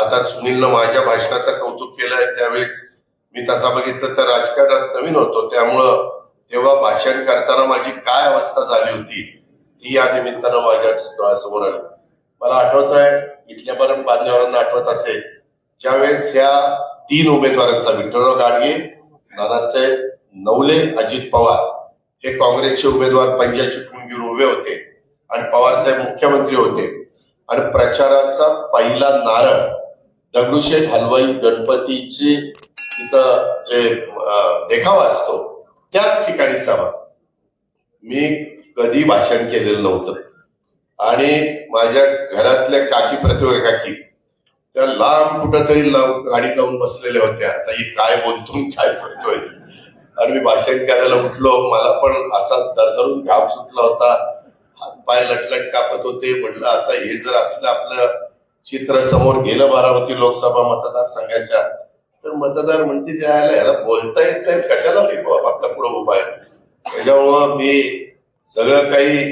आता सुनीलनं माझ्या भाषणाचं कौतुक केलंय त्यावेळेस मी तसा बघितलं तर राजकारणात नवीन होतो. त्यामुळं तेव्हा भाषण करताना माझी काय अवस्था झाली होती ती या निमित्तानं माझ्या डोळ्यासमोर आली. मला आठवत आहे इथल्या बरं बांधवांना आठवत असेल ज्यावेळेस या तीन उमेदवारांचा विठ्ठलराव गाडगे नानासाहेब नवले अजित पवार हे काँग्रेसचे उमेदवार पंजा चिटकून घेऊन उभे होते आणि पवार साहेब मुख्यमंत्री होते. आणि प्रचाराचा पहिला नारळ दगडूशेठ हलवाई गणपतीचे तिथं जे देखावा असतो त्याच ठिकाणी सभा. मी कधी भाषण केलेलं नव्हतं. आणि माझ्या घरातल्या काकी प्रतिभा काकी त्या लांब कुठं तरी लाव- गाडी लावून बसलेल्या होत्या. आता ही काय बोलतो काय करतोय आणि मी भाषण करायला उठलो. मला पण असा दरदरून घाम सुटला होता. हातपाय लटलट कापत होते. म्हटलं आता हे जर असलं आपलं चित्र समोर गेलं बारामती लोकसभा मतदारसंघाच्या तर मतदार म्हणते जे आला याला बोलता येत नाही. कशाला मी बाबा आपल्या पुढे उभा आहे. त्याच्यामुळं मी सगळं काही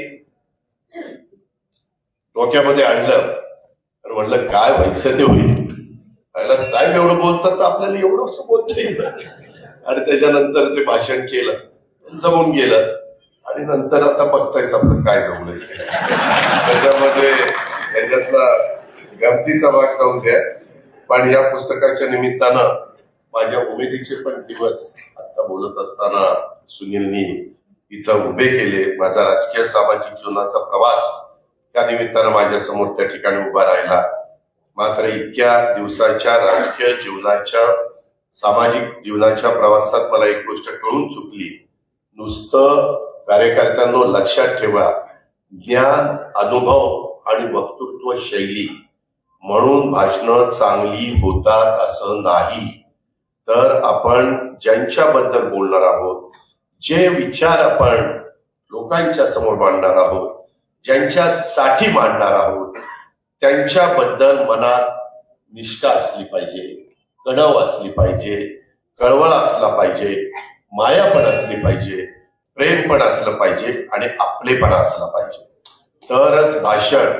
डोक्यामध्ये आणलं. आणि म्हटलं काय व्हायचं ते होईल? पहिला साहेब एवढं बोलतात तर आपल्याला एवढं असं बोलता येईल आणि त्याच्यानंतर ते भाषण केलं. जमून गेलं. आणि नंतर आता बघतायच आपलं काय जमलंय. त्याच्यामध्ये त्याच्यातला गमतीचा भाग जाऊ द्या पण या पुस्तकाच्या निमित्तानं माझ्या उमेदीचे पण दिवस आता बोलत असताना सुनीलनी इथं उभे केले. माझा राजकीय सामाजिक जीवनाचा प्रवास त्या निमित्तानं माझ्यासमोर त्या ठिकाणी उभा राहिला. मात्र इतक्या दिवसाच्या राजकीय जीवनाच्या सामाजिक जीवनाच्या प्रवासात मला एक गोष्ट कळून चुकली. नुसतं कार्यकर्त्यांना लक्षात ठेवा. ज्ञान अनुभव आणि वक्तृत्व शैली म्हणून भाषणं चांगली होतात असं नाही. तर आपण ज्यांच्याबद्दल बोलणार आहोत जे विचार आपण लोकांच्या समोर मांडणार आहोत ज्यांच्यासाठी मांडणार आहोत त्यांच्याबद्दल मनात निष्ठा असली पाहिजे कणव असली पाहिजे कळवळ असला पाहिजे माया पण असली पाहिजे प्रेम पण असलं पाहिजे आणि आपलेपणा असला पाहिजे. तरच भाषण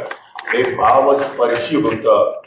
हे भावस्पर्शी होतं